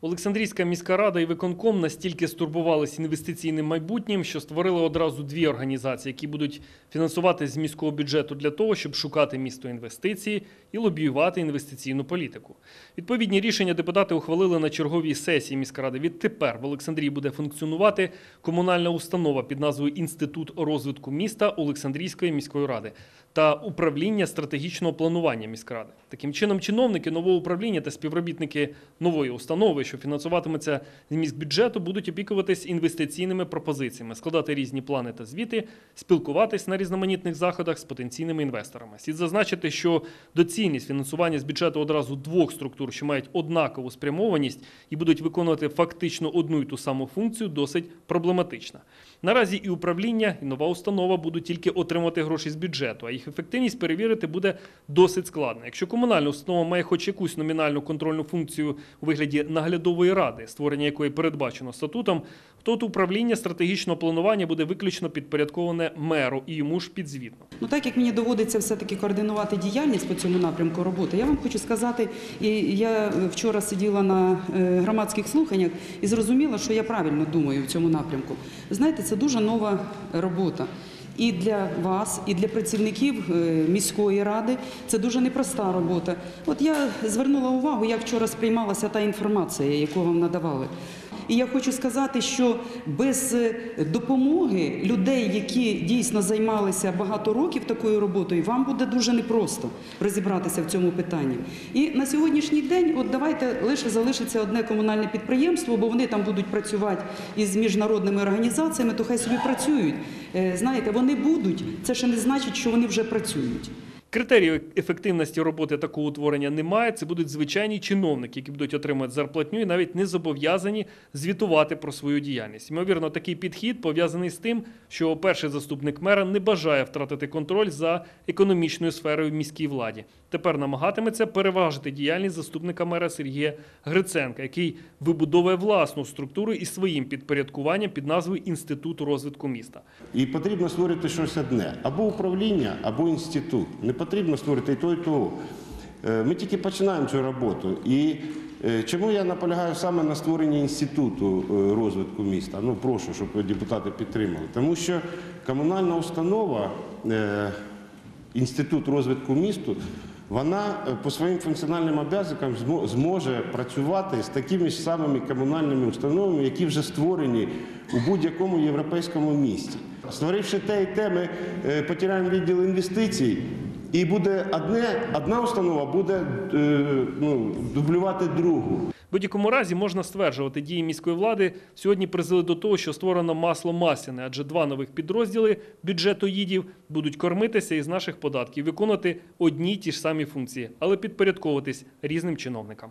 Олександрійська міська рада і виконком настільки стурбувалися інвестиційним майбутнім, що створили одразу дві організації, які будуть фінансувати з міського бюджету для того, щоб шукати місто інвестиції і лобіювати інвестиційну політику. Відповідні рішення депутати ухвалили на черговій сесії міськради. Відтепер в Олександрії буде функціонувати комунальна установа під назвою Інститут розвитку міста Олександрійської міської ради та управління стратегічного планування міськради. Таким чином, чиновники нового управління та співробітники нової установи, що фінансуватиметься з міськбюджету, будуть опікуватись інвестиційними пропозиціями, складати різні плани та звіти, спілкуватись на різноманітних заходах з потенційними інвесторами. Слід зазначити, що доцільність фінансування з бюджету одразу двох структур, що мають однакову спрямованість і будуть виконувати фактично одну й ту саму функцію, досить проблематична. Наразі і управління, і нова установа будуть тільки отримати гроші з бюджету, а їх ефективність перевірити буде досить складно. Якщо комунальна установа має хоч якусь номінальну контрольну функцію у вигляді наглядової ради, створення якої передбачено статутом, то от управління стратегічного планування буде виключно підпорядковане меру і йому ж підзвітно. Ну так як мені доводиться все-таки координувати діяльність по цьому напрямку роботи, я вам хочу сказати, і я вчора сиділа на е, громадських слуханнях і зрозуміла, що я правильно думаю в цьому напрямку. Знаєте, це дуже нова робота. І для вас, і для працівників е, міської ради це дуже непроста робота. От я звернула увагу, як вчора сприймалася та інформація, яку вам надавали. І я хочу сказати, що без е, допомоги людей, які дійсно займалися багато років такою роботою, вам буде дуже непросто розібратися в цьому питанні. І на сьогоднішній день, от давайте лише залишиться одне комунальне підприємство, бо вони там будуть працювати із міжнародними організаціями, то хай собі працюють. Е, Знаєте, вони будуть, це ще не значить, що вони вже працюють. Критеріїв ефективності роботи такого утворення немає. Це будуть звичайні чиновники, які будуть отримати зарплатню і навіть не зобов'язані звітувати про свою діяльність. Ймовірно, такий підхід пов'язаний з тим, що перший заступник мера не бажає втратити контроль за економічною сферою в міській владі. Тепер намагатиметься переважити діяльність заступника мера Сергія Гриценка, який вибудовує власну структуру із своїм підпорядкуванням під назвою Інститут розвитку міста. І потрібно створити щось одне: або управління, або інститут. Потрібно створити і то, і то. Е, Ми тільки починаємо цю роботу. І е, чому я наполягаю саме на створенні інституту е, розвитку міста? Ну, прошу, щоб депутати підтримали. Тому що комунальна установа, інститут розвитку місту, вона по своїм функціональним обов'язкам зможе працювати з такими ж самими комунальними установами, які вже створені у будь-якому європейському місті. Створивши те і те, ми потеряємо відділ інвестицій, і буде одне, одна установа буде е, ну, дублювати другу. Будь-якому разі можна стверджувати, дії міської влади сьогодні призвели до того, що створено масло масляне, адже два нових підрозділи бюджетоїдів будуть кормитися із наших податків, виконувати одні й ті ж самі функції, але підпорядковуватись різним чиновникам.